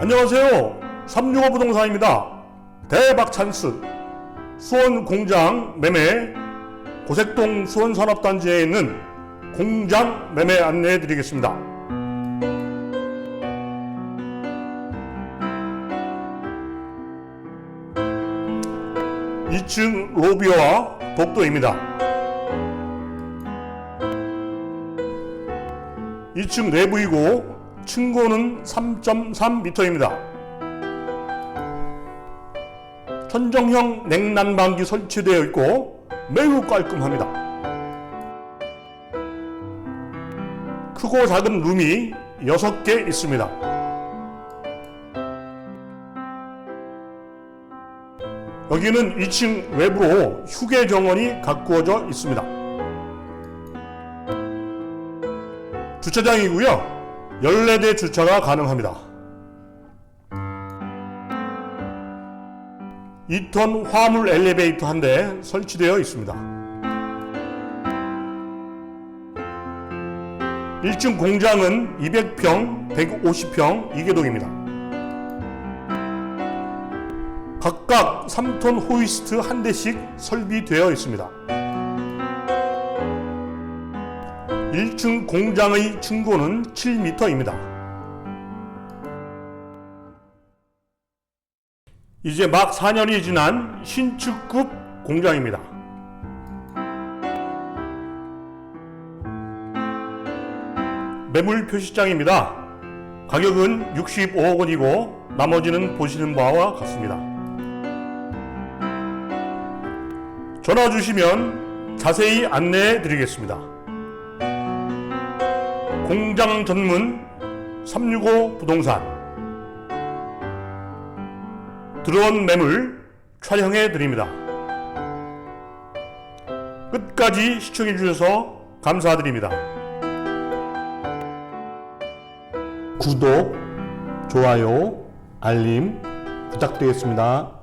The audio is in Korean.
안녕하세요. 365 부동산입니다. 대박 찬스. 수원 공장 매매 고색동 수원 산업단지에 있는 공장 매매 안내해 드리겠습니다. 2층 로비와 복도입니다. 2층 내부이고 층고는 3.3m입니다. 천정형 냉난방기 설치되어 있고 매우 깔끔합니다. 크고 작은 룸이 6개 있습니다. 여기는 2층 외부로 휴게 정원이 가꾸어져 있습니다. 주차장이고요. 14대 주차가 가능합니다. 2톤 화물 엘리베이터 한 대 설치되어 있습니다. 1층 공장은 200평, 150평 이계동입니다. 각각 3톤 호이스트 한 대씩 설비되어 있습니다. 1층 공장의 층고는 7m입니다. 이제 막 4년이 지난 신축급 공장입니다. 매물 표시장입니다. 가격은 65억 원이고 나머지는 보시는 바와 같습니다. 전화 주시면 자세히 안내해 드리겠습니다. 공장 전문 365 부동산 들어온 매물 촬영해 드립니다. 끝까지 시청해 주셔서 감사드립니다. 구독, 좋아요, 알림 부탁드리겠습니다.